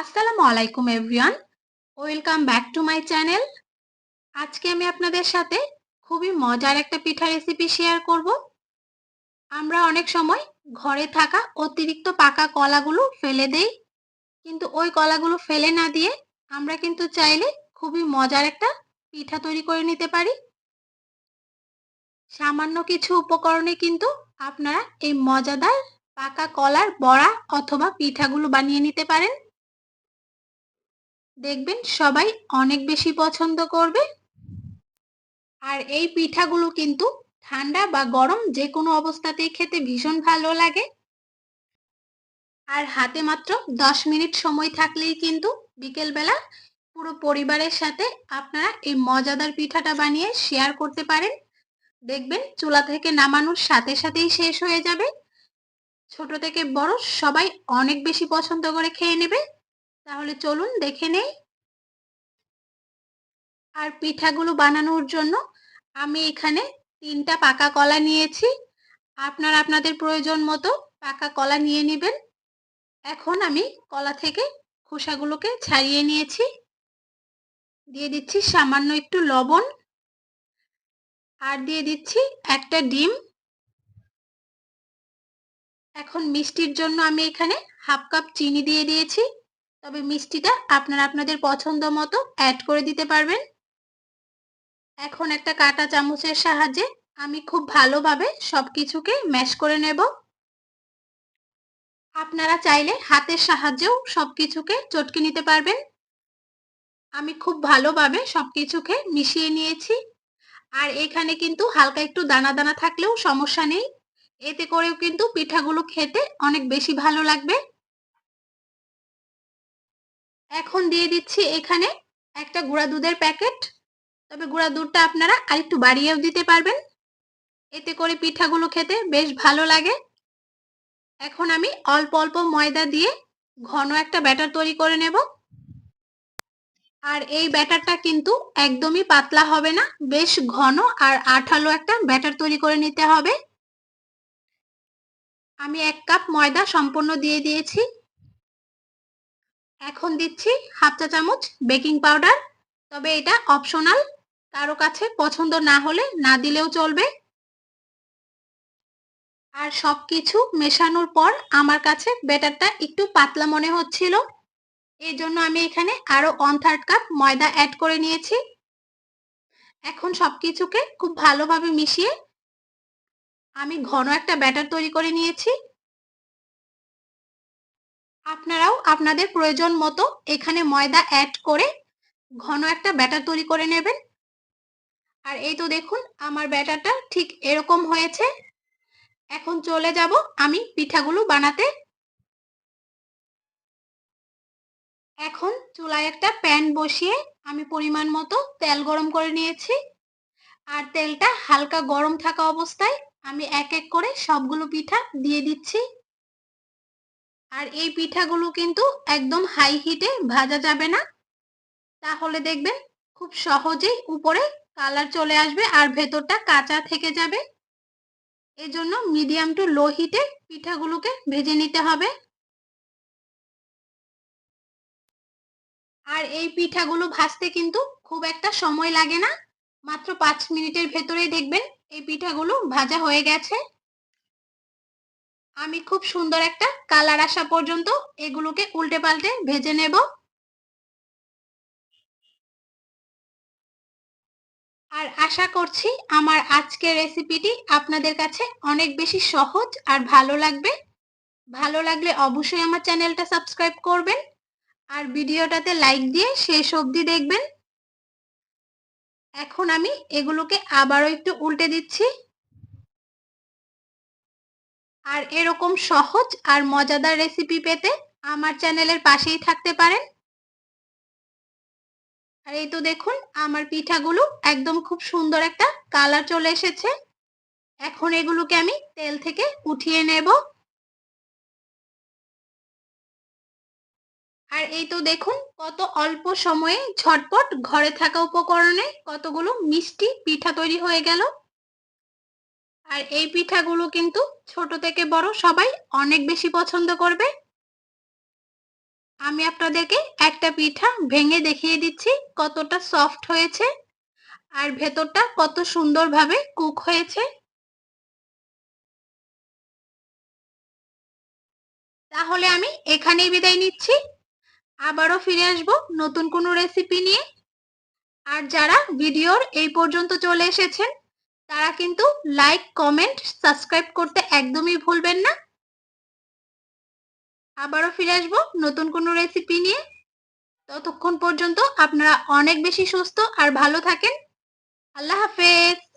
আসসালামু আলাইকুম everyone welcome back to my channel আজকে আমি আপনাদের সাথে খুবই মজার একটা পিঠা রেসিপি শেয়ার করব। আমরা অনেক সময় ঘরে থাকা অতিরিক্ত পাকা কলাগুলো ফেলে দেই, কিন্তু ওই কলাগুলো ফেলে না দিয়ে আমরা কিন্তু চাইলে খুবই মজার একটা পিঠা তৈরি করে নিতে পারি। সামান্য কিছু উপকরণে কিন্তু আপনারা এই মজাদার পাকা কলার বড়া অথবা পিঠাগুলো বানিয়ে নিতে পারেন। দেখবেন সবাই অনেক বেশি পছন্দ করবে। আর এই পিঠাগুলো কিন্তু ঠান্ডা বা গরম যে কোনো অবস্থাতেই খেতে ভীষণ ভালো লাগে। আর হাতে মাত্র দশ মিনিট সময় থাকলেই কিন্তু বিকেলবেলা পুরো পরিবারের সাথে আপনারা এই মজাদার পিঠাটা বানিয়ে শেয়ার করতে পারেন। দেখবেন চুলা থেকে নামানোর সাথে সাথেই শেষ হয়ে যাবে। ছোট থেকে বড় সবাই অনেক বেশি পছন্দ করে খেয়ে নেবে। তাহলে চলুন দেখে নেই। আর পিঠাগুলো বানানোর জন্য আমি এখানে তিনটা পাকা কলা নিয়েছি। আপনারা আপনাদের প্রয়োজন মতো পাকা কলা নিয়ে নেবেন। এখন আমি কলা থেকে খোসাগুলোকে ছাড়িয়ে নিয়েছি। দিয়ে দিচ্ছি সামান্য একটু লবণ। আর দিয়ে দিচ্ছি একটা ডিম। এখন মিষ্টির জন্য আমি এখানে হাফ কাপ চিনি দিয়ে দিয়েছি। তবে মিষ্টিটা আপনারা আপনাদের পছন্দ মতো অ্যাড করে দিতে পারবেন। এখন একটা কাটা চামচের সাহায্যে আমি খুব ভালোভাবে সব কিছুকে ম্যাশ করে নেব। আপনারা চাইলে হাতের সাহায্যেও সব কিছুকে চটকে নিতে পারবেন। আমি খুব ভালোভাবে সব কিছুকে মিশিয়ে নিয়েছি। আর এখানে কিন্তু হালকা একটু দানা দানা থাকলেও সমস্যা নেই। এতে করেও কিন্তু পিঠাগুলো খেতে অনেক বেশি ভালো লাগবে। এখন দিয়ে দিচ্ছি এখানে একটা গুঁড়া দুধের প্যাকেট। তবে গুঁড়া দুধটা আপনারা আরেকটু বাড়িয়েও দিতে পারবেন। এতে করে পিঠাগুলো খেতে বেশ ভালো লাগে। এখন আমি অল্প অল্প ময়দা দিয়ে ঘন একটা ব্যাটার তৈরি করে নেব। আর এই ব্যাটারটা কিন্তু একদমই পাতলা হবে না, বেশ ঘন আর আঠালো একটা ব্যাটার তৈরি করে নিতে হবে। আমি এক কাপ ময়দা সম্পূর্ণ দিয়ে দিয়েছি। এখন দিচ্ছি হাফ চা চামচ বেকিং পাউডার। তবে এটা অপশনাল, কারও কাছে পছন্দ না হলে না দিলেও চলবে। আর সব কিছু মেশানোর পর আমার কাছে ব্যাটারটা একটু পাতলা মনে হচ্ছিল। এই জন্য আমি এখানে আরও ওয়ান থার্ড কাপ ময়দা অ্যাড করে নিয়েছি। এখন সব কিছুকে খুব ভালোভাবে মিশিয়ে আমি ঘন একটা ব্যাটার তৈরি করে নিয়েছি। আপনারাও আপনাদের প্রয়োজন মতো এখানে ময়দা অ্যাড করে ঘন একটা ব্যাটার তৈরি করে নেবেন। আর এই তো দেখুন, আমার ব্যাটারটা ঠিক এরকম হয়েছে। এখন চলে যাব আমি পিঠাগুলো বানাতে। এখন চুলায় একটা প্যান বসিয়ে আমি পরিমাণ মতো তেল গরম করে নিয়েছি। আর তেলটা হালকা গরম থাকা অবস্থায় আমি এক এক করে সবগুলো পিঠা দিয়ে দিচ্ছি। আর এই পিঠাগুলো কিন্তু একদম হাই হিটে ভাজা যাবে না। তাহলে দেখবেন খুব সহজেই উপরে কালার চলে আসবে আর ভেতরটা কাঁচা থেকে যাবে। এজন্য মিডিয়াম টু লো হিটে পিঠাগুলোকে ভেজে নিতে হবে। আর এই পিঠাগুলো ভাজতে কিন্তু খুব একটা সময় লাগে না। মাত্র পাঁচ মিনিটের ভেতরেই দেখবেন এই পিঠাগুলো ভাজা হয়ে গেছে। আমি খুব সুন্দর একটা কালার আসা পর্যন্ত এগুলোকে উল্টে পাল্টে ভেজে নেব। আর আশা করছি আমার আজকের রেসিপিটি আপনাদের কাছে অনেক বেশি সহজ আর ভালো লাগবে। ভালো লাগলে অবশ্যই আমার চ্যানেলটা সাবস্ক্রাইব করবেন আর ভিডিওটাতে লাইক দিয়ে শেষ অবধি দেখবেন। এখন আমি এগুলোকে আবারও একটু উল্টে দিচ্ছি। আর এরকম সহজ আর মজাদার রেসিপি পেতে আমার চ্যানেলের পাশেই থাকতে পারেন। আর এই তো দেখুন, আমার পিঠাগুলো একদম খুব সুন্দর একটা কালার চলে এসেছে। এখন এগুলোকে আমি তেল থেকে উঠিয়ে নেব। আর এই তো দেখুন, কত অল্প সময়ে ঝটপট ঘরে থাকা উপকরণে কতগুলো মিষ্টি পিঠা তৈরি হয়ে গেল। আর এই পিঠাগুলো কিন্তু ছোট থেকে বড় সবাই অনেক বেশি পছন্দ করবে। আমি আপনাদেরকে একটা পিঠা ভেঙে দেখিয়ে দিচ্ছি কতটা সফট হয়েছে আর ভেতরটা কত সুন্দরভাবে কুক হয়েছে। তাহলে আমি এখানেই বিদায় নিচ্ছি। আবারও ফিরে আসব নতুন কোনো রেসিপি নিয়ে। আর যারা ভিডিওর এই পর্যন্ত চলে এসেছেন তারা কিন্তু লাইক কমেন্ট সাবস্ক্রাইব করতে একদমই ভুলবেন না। আবারও ফিরে আসব নতুন কোনো রেসিপি নিয়ে। ততক্ষণ পর্যন্ত আপনারা অনেক বেশি সুস্থ আর ভালো থাকেন। আল্লাহ হাফেজ।